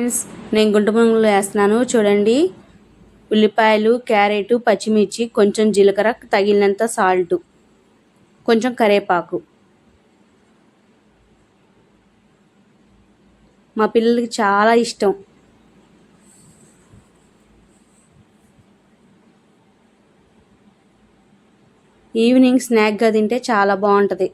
Friends నేను గుంట పొంగలు వేస్తున్నాను. చూడండి. ఉల్లిపాయలు క్యారెట్ పచ్చిమిర్చి కొంచెం జీలకర్ర తగిలినంత సాల్ట్ కొంచెం కరేపాకు. మా పిల్లలకి చాలా ఇష్టం. ఈవినింగ్ స్నాక్గా తింటే చాలా బాగుంటుంది.